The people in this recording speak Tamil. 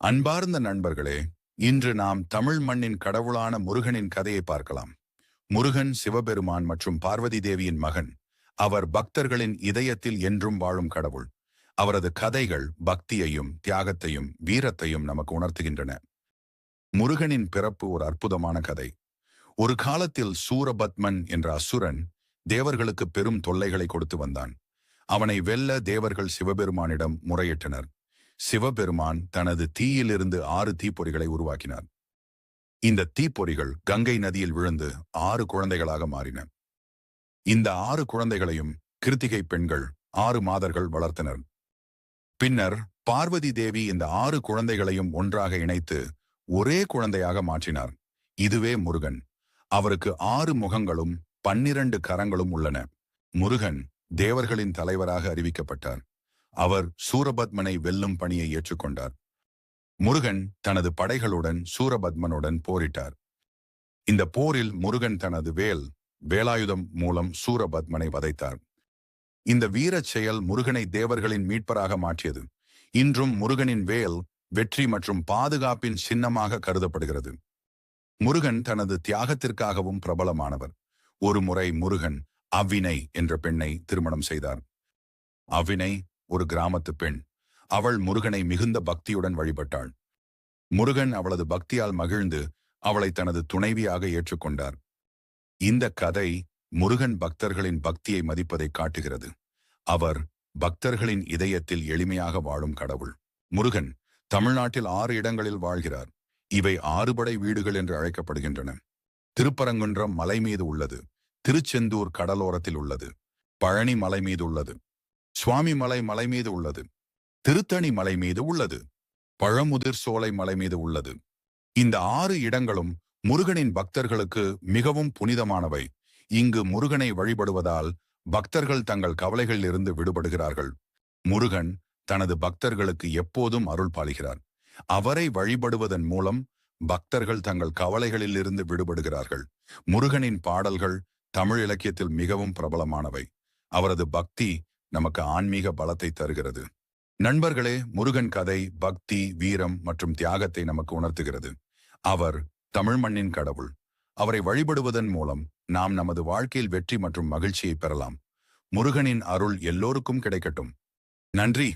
அன்பார்ந்த நண்பர்களே இன்று நாம் தமிழ் மண்ணின் கடவுளான முருகனின் கதையை பார்க்கலாம். முருகன் சிவபெருமான் மற்றும் பார்வதி தேவியின் மகன். அவர் பக்தர்களின் இதயத்தில் என்றும் வாழும் கடவுள். அவரது கதைகள் பக்தியையும் தியாகத்தையும் வீரத்தையும் நமக்கு உணர்த்துகின்றன. முருகனின் பிறப்பு ஒரு அற்புதமான கதை. ஒரு காலத்தில் சூரபத்மன் என்ற அசுரன் தேவர்களுக்கு பெரும் தொல்லைகளை கொடுத்து வந்தான். அவனை வெல்ல தேவர்கள் சிவபெருமானிடம் முறையிட்டனர். சிவபெருமான் தனது தீயிலிருந்து ஆறு தீப்பொறிகளை உருவாக்கினார். இந்த தீப்பொறிகள் கங்கை நதியில் விழுந்து ஆறு குழந்தைகளாக மாறின. இந்த ஆறு குழந்தைகளையும் கிருத்திகை பெண்கள் ஆறு மாதர்கள் வளர்த்தனர். பின்னர் பார்வதி தேவி இந்த ஆறு குழந்தைகளையும் ஒன்றாக இணைத்து ஒரே குழந்தையாக மாற்றினார். இதுவே முருகன். அவருக்கு ஆறு முகங்களும் பன்னிரண்டு கரங்களும் உள்ளன. முருகன் தேவர்களின் தலைவராக அறிவிக்கப்பட்டார். அவர் சூரபத்மனை வெல்லும் பணியை ஏற்றுக்கொண்டார். முருகன் தனது படைகளுடன் சூரபத்மனுடன் போரிட்டார். இந்த போரில் முருகன் தனது வேல் வேலாயுதம் மூலம் சூரபத்மனை வதைத்தார். இந்த வீரச் செயல் முருகனை தேவர்களின் மீட்பராக மாற்றியது. இன்றும் முருகனின் வேல் வெற்றி மற்றும் பாதுகாப்பின் சின்னமாக கருதப்படுகிறது. முருகன் தனது தியாகத்திற்காகவும் பிரபலமானவர். ஒரு முறை முருகன் அவ்வினை என்ற பெண்ணை திருமணம் செய்தார். அவ்வினை ஒரு கிராமத்து பெண். அவள் முருகனை மிகுந்த பக்தியுடன் வழிபட்டாள். முருகன் அவளது பக்தியால் மகிழ்ந்து அவளை தனது துணைவியாக ஏற்றுக்கொண்டார். இந்த கதை முருகன் பக்தர்களின் பக்தியை மதிப்பதை காட்டுகிறது. அவர் பக்தர்களின் இதயத்தில் எளிமையாக வாழும் கடவுள். முருகன் தமிழ்நாட்டில் ஆறு இடங்களில் வாழ்கிறார். இவை ஆறுபடை வீடுகள் என்று அழைக்கப்படுகின்றன. திருப்பரங்குன்றம் மலை மீது உள்ளது. திருச்செந்தூர் கடலோரத்தில் உள்ளது. பழனி மலை மீது உள்ளது. சுவாமி மலை மலை மீது உள்ளது. திருத்தணி மலை மீது உள்ளது. பழமுதிர் சோலை மலை மீது உள்ளது. இந்த ஆறு இடங்களும் முருகனின் பக்தர்களுக்கு மிகவும் புனிதமானவை. இங்கு முருகனை வழிபடுவதால் பக்தர்கள் தங்கள் கவலைகளில் இருந்து விடுபடுகிறார்கள். முருகன் தனது பக்தர்களுக்கு எப்போதும் அருள் பாலிகிறார். அவரை வழிபடுவதன் மூலம் பக்தர்கள் தங்கள் கவலைகளில் இருந்து விடுபடுகிறார்கள். முருகனின் பாடல்கள் தமிழ் இலக்கியத்தில் மிகவும் பிரபலமானவை. அவரது பக்தி நமக்கு ஆன்மீக பலத்தை தருகிறது. நண்பர்களே முருகன் கதை பக்தி வீரம் மற்றும் தியாகத்தை நமக்கு உணர்த்துகிறது. அவர் தமிழ் மண்ணின் கடவுள். அவரை வழிபடுவதன் மூலம் நாம் நமது வாழ்க்கையில் வெற்றி மற்றும் மகிழ்ச்சியை பெறலாம். முருகனின் அருள் எல்லோருக்கும் கிடைக்கட்டும். நன்றி!